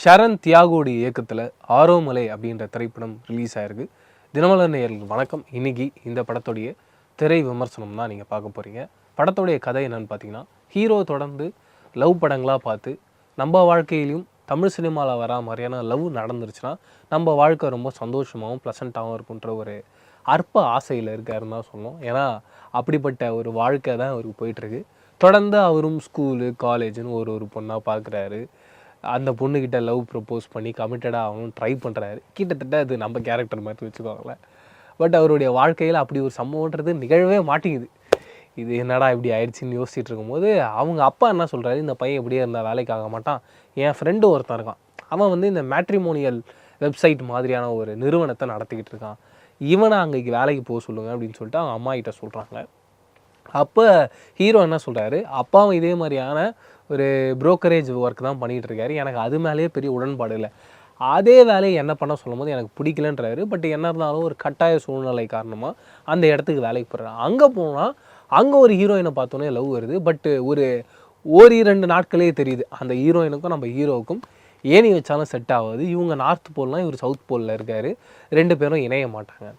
ஷரண் தியாகோடி இயக்கத்தில் ஆரோமலை அப்படின்ற திரைப்படம் ரிலீஸ் ஆயிருக்கு. தினமலர் நேயர்கள் வணக்கம். இன்னைக்கு இந்த படத்துடைய திரை விமர்சனம் தான் நீங்கள் பார்க்க போகிறீங்க படத்துடைய கதை என்னன்னு பார்த்தீங்கன்னா ஹீரோ தொடர்ந்து லவ் படங்களாக பார்த்து நம்ம வாழ்க்கையிலையும் தமிழ் சினிமாவில் வரா மாதிரியான லவ் நடந்துருச்சுன்னா நம்ம வாழ்க்கை ரொம்ப சந்தோஷமாகவும் ப்ளசண்ட்டாகவும் இருக்குன்ற ஒரு அற்ப ஆசையில் இருக்காருன்னு தான் சொன்னோம் ஏன்னா அப்படிப்பட்ட ஒரு வாழ்க்கை தான் அவருக்கு போயிட்டுருக்கு தொடர்ந்து அவரும் ஸ்கூலு காலேஜுன்னு ஒரு ஒரு பொண்ணாக பார்க்குறாரு அந்த பொண்ணுக்கிட்ட லவ் ப்ரப்போஸ் பண்ணி கமிட்டடாக ஆகணும்னு ட்ரை பண்ணுறாரு கிட்டத்தட்ட அது நம்ம கேரக்டர் மாதிரி வச்சுக்கோங்களேன். பட் அவருடைய வாழ்க்கையில் அப்படி ஒரு சம்பவன்றது நிகழவே மாட்டேங்குது. இது என்னடா இப்படி ஆயிடுச்சுன்னு யோசிச்சுட்டு இருக்கும்போது அவங்க அப்பா என்ன சொல்கிறாரு இந்த பையன் இப்படியே இருந்தால் வேலைக்கு ஆக மாட்டான். என் ஃப்ரெண்டு ஒருத்தன் இருக்கான். அவன் வந்து இந்த மேட்ரிமோனியல் வெப்சைட் மாதிரியான ஒரு நிறுவனத்தை நடத்திக்கிட்டு இருக்கான். இவனை அங்கே வேலைக்கு போக சொல்லுங்க அப்படின்னு சொல்லிட்டு அவங்க அம்மா கிட்ட சொல்கிறாங்க அப்போ ஹீரோ என்ன சொல்கிறாரு அப்பாவும் இதே மாதிரியான ஒரு ப்ரோக்கரேஜ் ஒர்க் தான் பண்ணிகிட்டு இருக்காரு எனக்கு அது மேலேயே பெரிய உடன்பாடு இல்லை. அதே வேலையை என்ன பண்ண சொல்லும்போது எனக்கு பிடிக்கலன்றாரு. பட் என்ன இருந்தாலும் ஒரு கட்டாய சூழ்நிலை காரணமாக அந்த இடத்துக்கு வேலைக்கு போகிறாரு அங்கே போனால் அங்கே ஒரு ஹீரோயினை பார்த்தோன்னே லவ் வருது. பட்டு ஒரு ஒரு இரண்டு நாட்களே தெரியுது. அந்த ஹீரோயினுக்கும் நம்ம ஹீரோவுக்கும் ஏணி வச்சாலும் செட் ஆகாது. இவங்க நார்த் போல்லாம் இவர் சவுத் போலில் இருக்கார். ரெண்டு பேரும் இணைய மாட்டாங்க.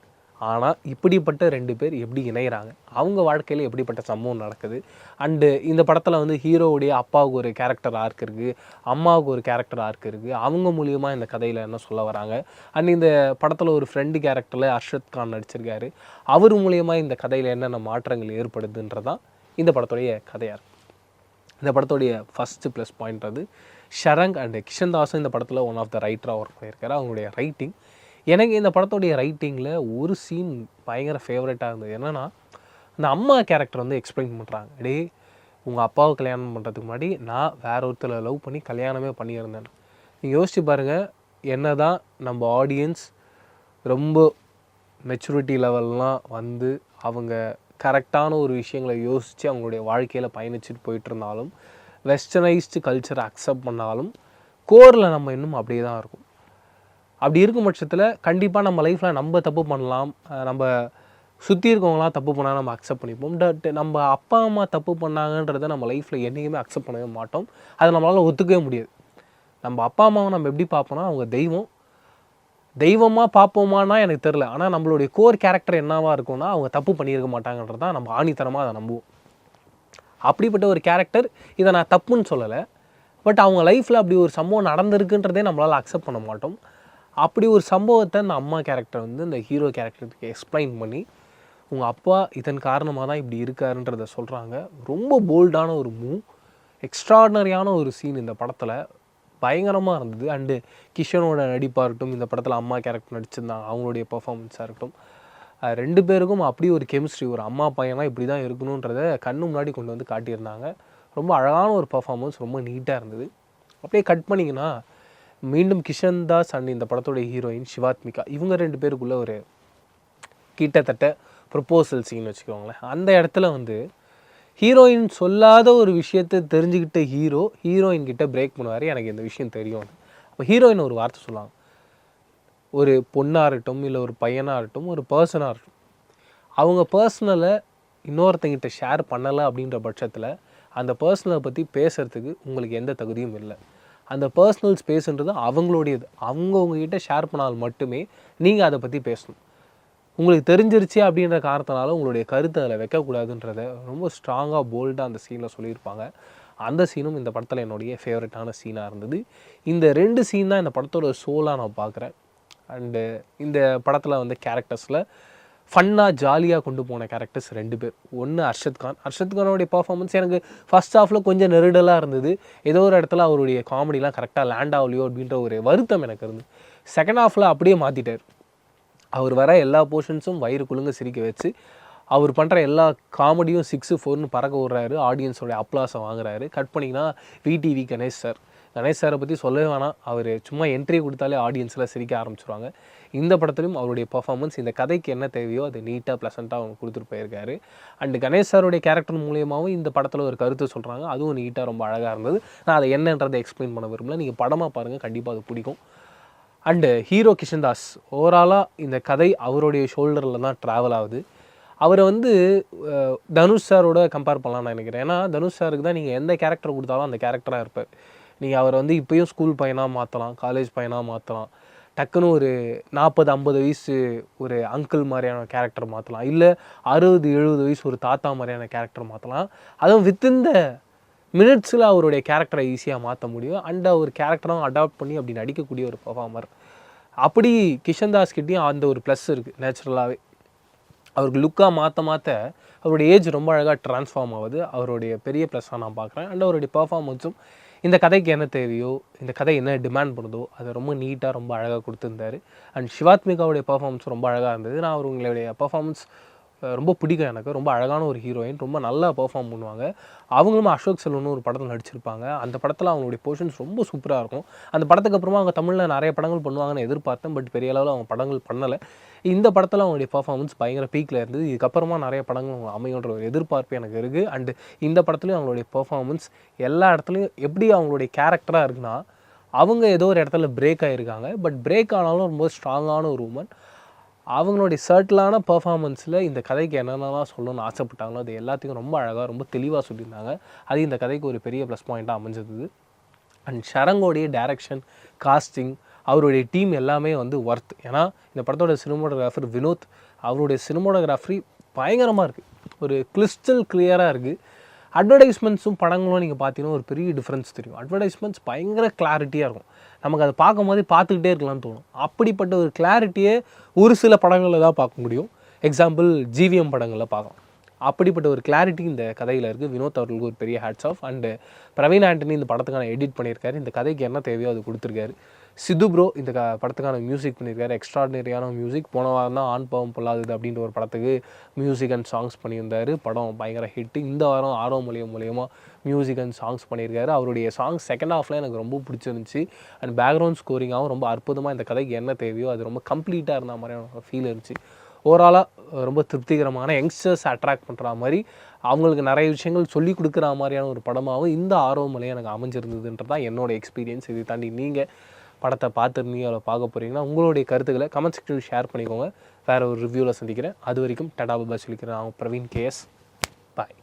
ஆனால் இப்படிப்பட்ட ரெண்டு பேர் எப்படி இணையிறாங்க? அவங்க வாழ்க்கையில் எப்படிப்பட்ட சம்பவம் நடக்குது? அண்டு இந்த படத்தில் வந்து ஹீரோவுடைய அப்பாவுக்கு ஒரு கேரக்டர் ஆர்க் இருக்குது அம்மாவுக்கு ஒரு கேரக்டர் ஆர்க் இருக்குது அவங்க மூலியமாக இந்த கதையில் என்ன சொல்ல வராங்க? அண்ட் இந்த படத்தில் ஒரு ஃப்ரெண்டு கேரக்டரில் அர்ஷத் கான் நடிச்சிருக்காரு. அவர் மூலியமாக இந்த கதையில் என்னென்ன மாற்றங்கள் ஏற்படுதுன்றதான் இந்த படத்துடைய கதையாக இருக்கு. இந்த படத்துடைய ஃபஸ்ட்டு ப்ளஸ் பாயிண்ட் அது. ஷரங் அண்ட் கிஷன் தாஸும் இந்த படத்தில் ஒன் ஆஃப் த ரைட்டராக ஒர்க் பண்ணியிருக்காரு. அவங்களுடைய ரைட்டிங் எனக்கு இந்த படத்துடைய ரைட்டிங்கில் ஒரு சீன் பயங்கர ஃபேவரட்டாக இருந்தது. என்னென்னா அந்த அம்மா கேரக்டர் வந்து எக்ஸ்பிளைன் பண்ணுறாங்க டே உங்கள் அப்பாவை கல்யாணம் பண்ணுறதுக்கு முன்னாடி நான் வேற ஒருத்தரை லவ் பண்ணி கல்யாணமே பண்ணியிருந்தேன். நீங்கள் யோசிச்சு பாருங்கள் என்ன தான் நம்ம ஆடியன்ஸ் ரொம்ப மெச்சூரிட்டி லெவல்லாம் வந்து அவங்க கரெக்டான ஒரு விஷயங்களை யோசித்து அவங்களுடைய வாழ்க்கையில் பயணிச்சுட்டு போயிட்டு இருந்தாலும் வெஸ்டர்னைஸ்டு கல்ச்சரை அக்செப்ட் பண்ணாலும் கோரில் நம்ம இன்னும் அப்படியே தான் இருக்கும். அப்படி இருக்கும் பட்சத்தில் கண்டிப்பாக நம்ம லைஃப்பில் நம்ம தப்பு பண்ணலாம். நம்ம சுற்றி இருக்கவங்களாம் தப்பு பண்ணால் நம்ம அக்செப்ட் பண்ணிப்போம். பட் நம்ம அப்பா அம்மா தப்பு பண்ணாங்கன்றதை நம்ம லைஃப்பில் என்றைக்குமே அக்செப்ட் பண்ணவே மாட்டோம். அதை நம்மளால் ஒத்துக்கவே முடியாது. நம்ம அப்பா அம்மாவை நம்ம எப்படி பார்ப்போம்னா அவங்க தெய்வம். தெய்வமாக பார்ப்போமானா எனக்கு தெரில ஆனால் நம்மளுடைய கோர் கேரக்டர் என்னவாக இருக்கும்னா அவங்க தப்பு பண்ணியிருக்க மாட்டாங்கன்றது தான் நம்ம ஆணித்தனமாக அதை நம்புவோம். அப்படிப்பட்ட ஒரு கேரக்டர் இதை நான் தப்புன்னு சொல்லலை. பட் அவங்க லைஃப்பில் அப்படி ஒரு சம்பவம் நடந்திருக்குன்றதே நம்மளால் அக்செப்ட் பண்ண மாட்டோம். அப்படி ஒரு சம்பவத்தை அந்த அம்மா கேரக்டர் வந்து இந்த ஹீரோ கேரக்டருக்கு எக்ஸ்பிளைன் பண்ணி உங்கள் அப்பா இதன் காரணமாக தான் இப்படி இருக்காருன்றத சொல்கிறாங்க ரொம்ப போல்டான ஒரு மூவ் எக்ஸ்ட்ராடினரியான ஒரு சீன் இந்த படத்தில். பயங்கரமாக இருந்தது. அண்டு கிஷனோட நடிப்பாக இருக்கட்டும் இந்த படத்தில் அம்மா கேரக்டர் நடிச்சிருந்தாங்க அவங்களுடைய பர்ஃபார்மன்ஸாக இருக்கட்டும். ரெண்டு பேருக்கும் அப்படி ஒரு கெமிஸ்ட்ரி ஒரு அம்மா பையனாக இப்படி தான் இருக்கணுன்றத கண்ணு முன்னாடி கொண்டு வந்து காட்டியிருந்தாங்க. ரொம்ப அழகான ஒரு பர்ஃபார்மன்ஸ் ரொம்ப நீட்டாக இருந்தது. அப்படியே கட் பண்ணிங்கன்னா மீண்டும் கிஷன் தாஸ் அண்ட் இந்த படத்தோடைய ஹீரோயின் சிவாத்மிகா. இவங்க ரெண்டு பேருக்குள்ளே ஒரு கிட்டத்தட்ட ப்ரொப்போசல் சீன் வச்சுக்கோங்களேன். அந்த இடத்துல வந்து ஹீரோயின் சொல்லாத ஒரு விஷயத்தை தெரிஞ்சுக்கிட்ட ஹீரோ ஹீரோயின் கிட்ட பிரேக் பண்ணுவார். எனக்கு இந்த விஷயம் தெரியும் அப்போ ஹீரோயின் ஒரு வார்த்தை சொல்லுவாங்க. ஒரு பொண்ணாக இருக்கட்டும் இல்லை ஒரு பையனாக இருக்கட்டும் ஒரு பர்சனாக இருக்கட்டும் அவங்க பர்சனலை இன்னொருத்தங்கிட்ட ஷேர் பண்ணலை அப்படின்ற பட்சத்தில் அந்த பர்சனலை பற்றி பேசுகிறதுக்கு உங்களுக்கு எந்த தகுதியும் இல்லை. அந்த பர்சனல் ஸ்பேஸுன்றது அவங்களுடையது. அவங்க உங்ககிட்ட ஷேர் பண்ணால் மட்டுமே நீங்கள் அதை பற்றி பேசணும். உங்களுக்கு தெரிஞ்சிருச்சு அப்படின்ற காரணத்தினால உங்களுடைய கருத்தை அதில் வைக்கக்கூடாதுன்றத ரொம்ப ஸ்ட்ராங்காக போல்டாக அந்த சீனில் சொல்லியிருப்பாங்க. அந்த சீனும் இந்த படத்தில் என்னுடைய ஃபேவரட்டான சீனாக இருந்தது. இந்த ரெண்டு சீன் தான் இந்த படத்தோட சோலாக நான் பார்க்குறேன். அண்டு இந்த படத்தில் வந்து கேரக்டர்ஸில் ஃபன்னாக ஜாலியாக கொண்டு போன கேரக்டர்ஸ் ரெண்டு பேர். ஒன்று அர்ஷத் கான். அர்ஷத் கானோடைய பர்ஃபார்மன்ஸ் எனக்கு ஃபர்ஸ்ட் ஹாஃபில் கொஞ்சம் நெருடலாக இருந்தது. ஏதோ ஒரு இடத்துல அவருடைய காமெடிலாம் கரெக்டாக லேண்ட் ஆகலையோ அப்படின்ற ஒரு வருத்தம் எனக்கு இருந்து செகண்ட் ஹாஃபில் அப்படியே மாற்றிட்டார் அவர் வர எல்லா போர்ஷன்ஸும் வயிறு குலுங்க சிரிக்க வச்சு அவர் பண்ணுற எல்லா காமெடியும் சிக்ஸு ஃபோர்னு பறக்க விட்றாரு. ஆடியன்ஸோடைய அப்ளாஸை வாங்குறாரு. கட் பண்ணிங்கன்னா விடிவி கணேஷ் சார் கணேஷ் சாரை பற்றி சொல்லவே வேணாம். அவர் சும்மா என்ட்ரி கொடுத்தாலே ஆடியன்ஸ்லாம் சிரிக்க ஆரம்பிச்சிருவாங்க. இந்த படத்துலையும் அவருடைய பர்ஃபார்மன்ஸ் இந்த கதைக்கு என்ன தேவையோ அது நீட்டாக ப்ளசண்ட்டாக அவங்க கொடுத்துட்டு போயிருக்காரு. அண்டு கணேஷ் சாருடைய கேரக்டர் மூலியமாகவும் இந்த படத்தில் ஒரு கருத்து சொல்கிறாங்க அதுவும் நீட்டாக ரொம்ப அழகாக இருந்தது. நான் அதை என்னன்றதை எக்ஸ்பிளைன் பண்ண விரும்பல. நீங்கள் படமாக பாருங்கள் கண்டிப்பாக அது பிடிக்கும். அண்டு ஹீரோ கிஷன்தாஸ் ஓவராலாக இந்த கதை அவருடைய ஷோல்டரில் தான் ட்ராவல் ஆகுது. அவரை வந்து தனுஷ் சாரோட கம்பேர் பண்ணலாம்னு நினைக்கிறேன். ஏன்னா தனுஷ் சாருக்கு தான் நீங்கள் எந்த கேரக்டர் கொடுத்தாலும் அந்த கேரக்டராக இருப்பார். நீங்கள் அவரை வந்து இப்போயும் ஸ்கூல் பையனாக மாற்றலாம் காலேஜ் பையனாக மாற்றலாம் டக்குன்னு ஒரு நாற்பது ஐம்பது வயசு ஒரு அங்கிள் மாதிரியான கேரக்டர் மாற்றலாம் இல்லை அறுபது எழுபது வயசு ஒரு தாத்தா மாதிரியான கேரக்டர் மாற்றலாம் அதுவும் வித்தின் த மினிட்ஸில் அவருடைய கேரக்டரை ஈஸியாக மாற்ற முடியும். அண்ட் அவர் கேரக்டரும் அடாப்ட் பண்ணி அப்படி நடிக்கக்கூடிய ஒரு பர்ஃபார்மர் அப்படி கிஷன்தாஸ் கிட்டேயும் அந்த ஒரு ப்ளஸ் இருக்குது நேச்சுரலாகவே அவருக்கு லுக்காக மாற்ற மாற்ற அவருடைய ஏஜ் ரொம்ப அழகாக ட்ரான்ஸ்ஃபார்ம் ஆகுது. அவருடைய பெரிய ப்ளஸ்ஸாக நான் பார்க்குறேன். அண்ட் அவருடைய பர்ஃபார்மன்ஸும் இந்த கதைக்கு என்ன தேவையோ இந்த கதை என்ன டிமாண்ட் பண்ணுதோ அதை ரொம்ப நீட்டாக ரொம்ப அழகாக கொடுத்துருந்தாரு. அண்ட் சிவாத்மிகாவுடைய பர்ஃபார்மன்ஸ் ரொம்ப அழகாக இருந்தது. நான் அவங்களுடைய பர்ஃபார்மன்ஸ் ரொம்ப பிடிக்கும் எனக்கு. ரொம்ப அழகான ஒரு ஹீரோயின் ரொம்ப நல்லா பெர்ஃபார்ம் பண்ணுவாங்க. அவங்களும் அசோக் செல்வன் ஒரு படத்தில் நடிச்சிருப்பாங்க. அந்த படத்தில் அவங்களுடைய போர்ஷன்ஸ் ரொம்ப சூப்பராக இருக்கும். அந்த படத்துக்கு அப்புறமா அவங்க தமிழில் நிறைய படங்கள் பண்ணுவாங்கன்னு எதிர்பார்த்தேன். பட் பெரிய அளவில் அவங்க படங்கள் பண்ணலை. இந்த படத்தில் அவங்களுடைய பர்ஃபார்மன்ஸ் பயங்கர பீக்கில் இருந்தது. இதுக்கப்புறமா நிறைய படங்கள் அவங்க அமையுன்ற ஒரு எதிர்பார்ப்பு எனக்கு இருக்குது அண்டு இந்த படத்துலையும் அவங்களுடைய பர்ஃபார்மன்ஸ் எல்லா இடத்துலையும் எப்படி அவங்களுடைய கேரக்டராக இருக்குன்னா அவங்க ஏதோ ஒரு இடத்துல பிரேக் ஆகிருக்காங்க பட் பிரேக் ஆனாலும் ரொம்ப ஸ்ட்ராங்கான ஒரு உமன் அவங்களுடைய சர்ட்டிலான பர்ஃபார்மன்ஸில் இந்த கதைக்கு என்னென்னலாம் சொல்லணும்னு ஆசைப்பட்டாங்களோ அது எல்லாத்தையும் ரொம்ப அழகாக ரொம்ப தெளிவாக சொல்லியிருந்தாங்க. அது இந்த கதைக்கு ஒரு பெரிய ப்ளஸ் பாயிண்ட்டாக அமைஞ்சது. அண்ட் ஷரங்கோடைய டேரக்ஷன் காஸ்டிங் அவருடைய டீம் எல்லாமே வந்து ஒர்த் ஏன்னா இந்த படத்தோட சினிமோட்டோகிராஃபர் வினோத் அவருடைய சினிமோட்டோகிராஃபரி பயங்கரமாக இருக்குது ஒரு கிறிஸ்டல் கிளியராக இருக்குது அட்வர்டைஸ்மெண்ட்ஸும் படங்களும் நீங்கள் பார்த்தீங்கன்னா ஒரு பெரிய டிஃப்ரென்ஸ் தெரியும். அட்வர்டைஸ்மெண்ட்ஸ் பயங்கர கிளாரிட்டியாக இருக்கும். நமக்கு அதை பார்க்கும்போது பார்த்துக்கிட்டே இருக்கலாம்னு தோணும். அப்படிப்பட்ட ஒரு கிளாரிட்டியே ஒரு சில படங்களில் தான் பார்க்க முடியும். எக்ஸாம்பிள் ஜிவிஎம் படங்களில் பார்க்கலாம். அப்படிப்பட்ட ஒரு கிளாரிட்டி இந்த கதையில் இருக்குது வினோத் அவர்களுக்கு ஒரு பெரிய hats off and Praveen Antony இந்த படத்துக்கான எடிட் பண்ணியிருக்காரு. இந்த கதைக்கு என்ன தேவையோ அது கொடுத்துருக்காரு. சித்து ப்ரோ இந்த க படத்துக்கான மியூசிக் பண்ணியிருக்காரு. எக்ஸ்ட்ராடினரியான மியூசிக் போன வாரம் தான் ஆண் பாவம் பொல்லாதது அப்படின்ற ஒரு படத்துக்கு மியூசிக் அண்ட் சாங்ஸ் பண்ணியிருந்தார். படம் பயங்கர ஹிட்டு இந்த வாரம் ஆரோ மூலியம் மூலியமாக மியூசிக் அண்ட் சாங்ஸ் பண்ணியிருக்காரு. அவருடைய சாங்ஸ் செகண்ட் ஹாஃபில் எனக்கு ரொம்ப பிடிச்சிருந்துச்சு. அண்ட் பேக்ரவுண்ட் ஸ்கோரிங்காகவும் ரொம்ப அற்புதமாக இந்த கதைக்கு என்ன தேவையோ அது ரொம்ப கம்ப்ளீட்டாக இருந்த மாதிரியான ஃபீல் இருந்துச்சு. ஓவராலாக ரொம்ப திருப்திகரமான யங்ஸ்டர்ஸ் அட்ராக்ட் பண்ணுற மாதிரி அவங்களுக்கு நிறைய விஷயங்கள் சொல்லி கொடுக்குற மாதிரியான ஒரு படமாகவும் இந்த ஆர்வமலையும் எனக்கு அமைஞ்சிருந்ததுன்றது தான் என்னோட எக்ஸ்பீரியன்ஸ் இதை தாண்டி நீங்கள் படத்தை பார்த்துருந்தீங்க அதில் பார்க்க போகிறீங்கன்னா உங்களுடைய கருத்துக்களை கமெண்ட் செக்ஷனில் ஷேர் பண்ணிக்கோங்க. வேறு ஒரு ரிவ்யூவில் சந்திக்கிறேன். அது வரைக்கும் டடா சொல்லிக்கிறேன். நான் பிரவீன் கேஎஸ் பாய்